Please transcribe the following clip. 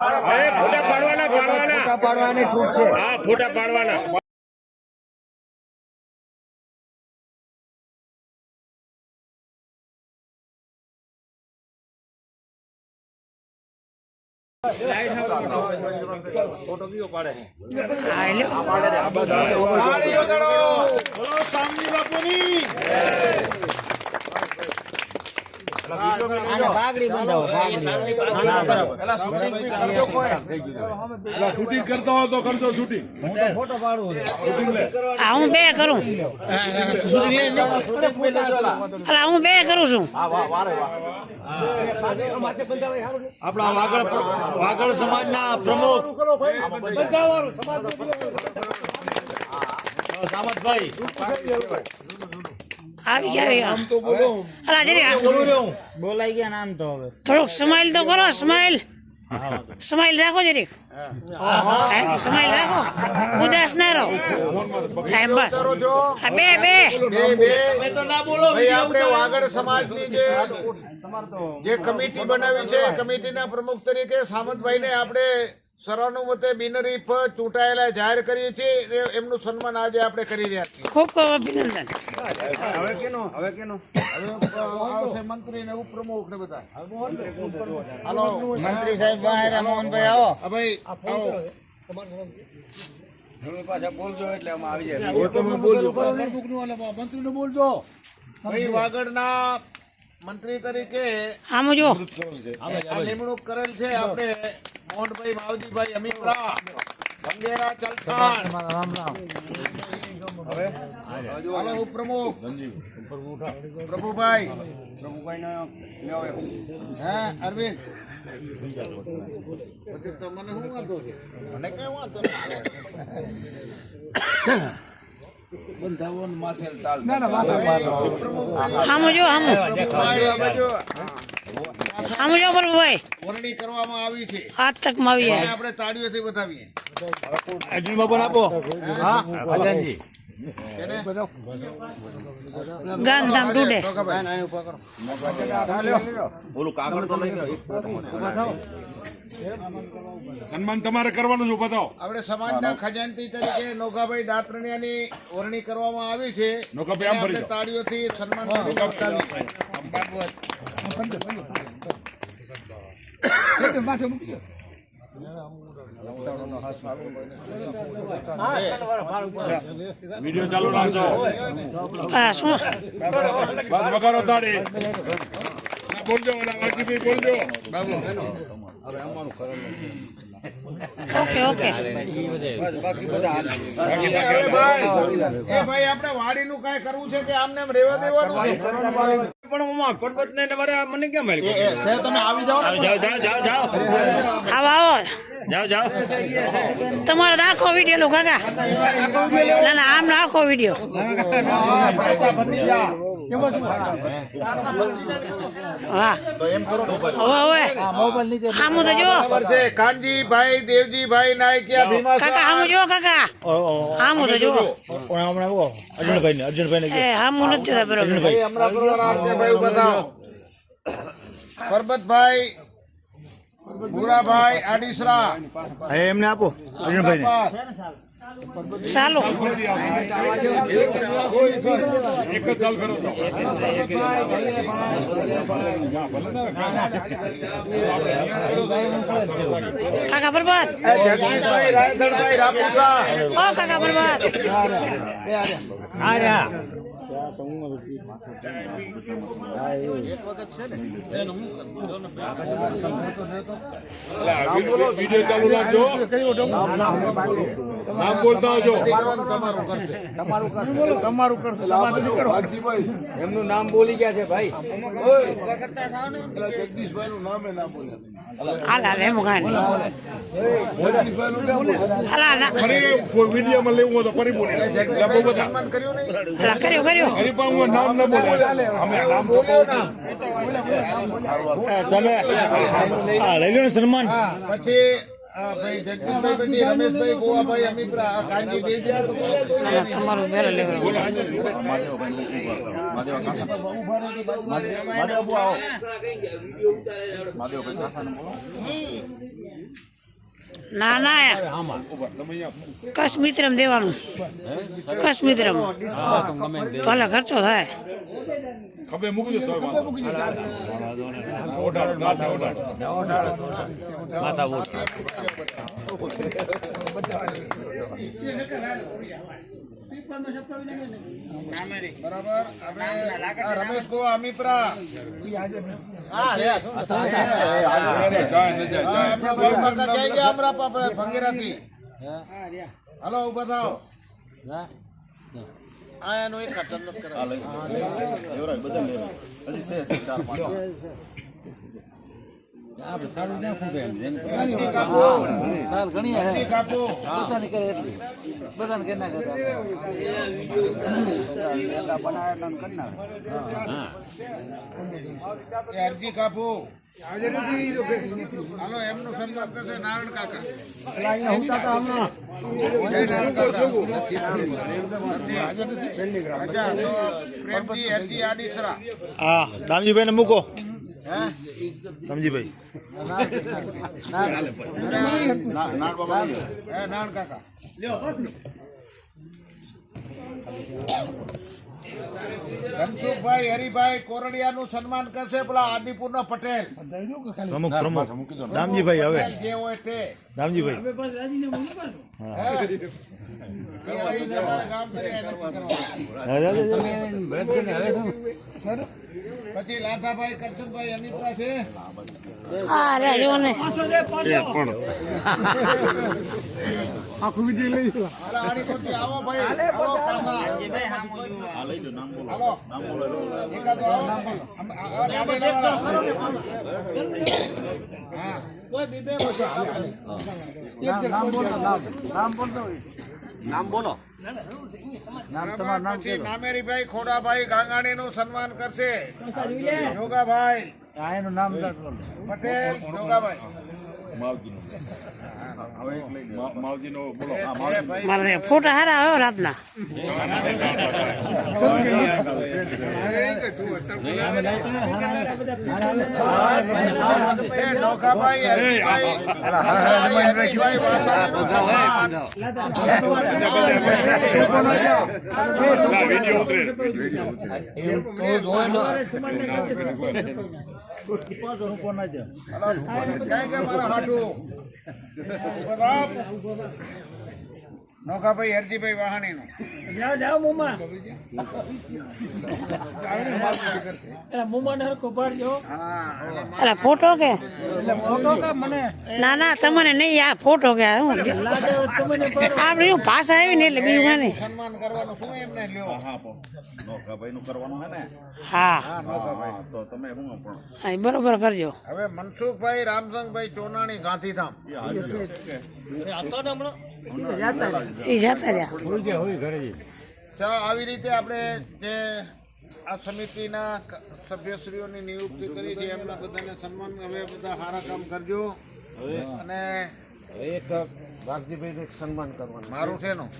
ફોટા પાડવાના પાડવાના. ફોટા પાડવાની છૂટ છે. હા ફોટા પાડવાના. પાઘડી બંધાવો શૂટિંગ કરતા હો તો કરજો શૂટિંગ. ફોટો પાડવું હું બે કરું. અલા હું બે કરું છું. આપણા વાગડ વાગડ સમાજના પ્રમુખ. સામતભાઈ. આવી ગયા આવી ગયા અલા જરી બોલાઈ ગયા નામ તો હવે થોડુંક સ્માઈલ તો કરો સ્માઈલ સ્માઈલ રાખો જરીક સ્માઈલ રાખો ઉદાસ ના રહો એમ બસ હા, બે બે ભાઈ આપણે વાગડ સમાજની જે જે કમિટી બનાવી છે કમિટીના પ્રમુખ તરીકે સામંતભાઈને આપણે સર્વાનુમતે બિનરીફ ચૂંટાયેલા જાહેર કરીએ છીએ એમનું સન્માન આજે આપણે કરી રહ્યા છીએ. ખૂબ ખૂબ અભિનંદન. હવે કેનો? હવે કેનો? હવે આવશે મંત્રી ને ઉપપ્રમુખ ને બધા. હાલો મંત્રી સાહેબ બહાર મોહનભાઈ આવો. ભાઈ આવો. પાછા બોલજો એટલે અમે આવી જાય. ભાઈ વાગડના મંત્રી તરીકે આમ જો. નિમણૂક કરેલ છે આપણે. મોહનભાઈ માવજીભાઈ અમીપરા બંગેરા ચલથાણ. હાલો ઉપપ્રમુખ પ્રભુભાઈ. હે અરવિંદ. પછી તમને શું વાંધો છે? મને કઈ વાંધો આમ જો આમ આમ જો પ્રભુભાઈ વરણી કરવામાં આવી છે. આજ તકમાં આવી એને જાય. આપણે તાળીઓથી બતાવીએ અર્જુન બાબુ આપો. હા? અજાનજી એને? ગાંધીધામ ટુડે ઓલું કાગળ તો લઈ ગયો સન્માન તમારે કરવાનું છે બતાવો આપણે સમાજના તરીકે નોગાભાઈ દાતરણિયાની વરણી કરવામાં આવી છે. નોગાભાઈ આમ. તાળીઓથી સન્માન બાકી એ બાકી ભાઈ આપણે વાડીનું કાંઈ કરવું છે કે આમને રેવા દેવાનું પણ ઉમા પરબત ને તમારે મને કેમ મારી તમે આવી જાઓ. જાઓ જાઓ જાઓ જાઓ. આવો આવો. જાઓ જાઓ. તમારે આખો વીડિયો લો કાકા. ના ના આમ આખો વીડિયો કાનજીભાઈ દેવજીભાઈ નાયકિયા કાકા આમ જો કાકા. આમ તો જો અર્જુનભાઈ ને અર્જુનભાઈ. ને આમ નથી જોતા બરોબર. પરબતભાઈ ભૂરાભાઈ આડીસરા. એમને આપો અર્જુનભાઈ ચાલો. એક જ ચાલ કરો કાકા બરબાદ આ વીડિયો વીડિયો ચાલુ રાખજો નામ એમનું નામ બોલી ગયા છે ભાઈ જગદીશભાઈ નું નામે ના બોલે હાલ હાલ એમ કાંઈ નહીં જગદીશભાઈ નું ના બોલે હાલ હાલ ફરી વિડીયોમાં લેવું હોય તો ફરી બોલે કર્યું કર્યું ફરી પણ હું નામ ન બોલે અમે નામ તો બોલ્યો ના તમે હા ને સન્માન પછી આ ભાઈ જગદીશભાઈ પછી રમેશભાઈ ગોવાભાઈ અમીપરા આ કાનજી દેવજી તો બોલ્યા જ નહીં. તમારું બેલ લેવું ના ના. કશ મિત્રમ દેવાનું. કશ મિત્રમ ભલે ખર્ચો થાય. ખભે મૂકી દો તો ઓઢાડો માથે ઓઢાડો બરાબર હવે આ રમેશ કો અમીપરા હજી છે જાય જાય આપણા એ અરજી કાપો. હાલો એમનું સન્માન કરશે નારાયણ કાકા. જય નારાયણ કાકા. પ્રેમજી અરજી આડીસરા હા રામજીભાઈ ને મૂકો. હે નારાયણ કાકા ધનસુખભાઈ હરિભાઈ કોરડિયાનું સન્માન કરશે પેલા આદિપુરના પટેલ. પ્રમુખ પ્રમુખ. રામજીભાઈ હવે. જે હોય તે. રામજીભાઈ હે? એ હવે કરશનભાઈ છે આ નક્કી કરવાનું. હા, જા, જા, જા. પછી. લાઠાભાઈ કરશનભાઈ અનિત્રા છે આ રે જો ને હાલો, આડીપુરથી આવો ભાઈ આવો. પાછા હાલો એકાદો આવો તમે. આમ, આ- ગાડીના વાળા. હા. બરાબર, પછી નામેરીભાઈ ખોડાભાઈ ગાંગાણીનું સન્માન કરશે. જોગાભાઈ પટેલ જોગાભાઈ મારા ફોટા હારા આવ્યો રાતના છે કે મારા હાટુ. Vou dar, નોખાભાઈ Harjibhai વાહાણીનું. જાઓ જાઓ મુમા. એલા મુમા ને હરખો પાડજો. અરે ફોટો કે? ફોટો કે મને? ના ના તમને નહીં આ ફોટો કે હું તો આપણે હું પાછા આવી ને એટલે બીજું કાંઈ નહીં. સન્માન કરવાનું શું એમને લ્યો? નોકાભાઈનું કરવાનું હે ને? હા. હા નોખાભાઈ તો તમે હું પણ? હા, એ બરોબર કરજો. હવે મનસુખભાઈ રામસંગભાઈ ચોનાણી ગાંધીધામ. એ જતા રહ્યા. તો આવી રીતે આપણે જે આ સમિતિના સભ્યશ્રીઓની નિયુક્તિ કરી છે એમના બધાને સન્માન હવે બધા સારા કામ કરજો. અને એક વાઘજીભાઈ સન્માન કરવાનું મારું છે નું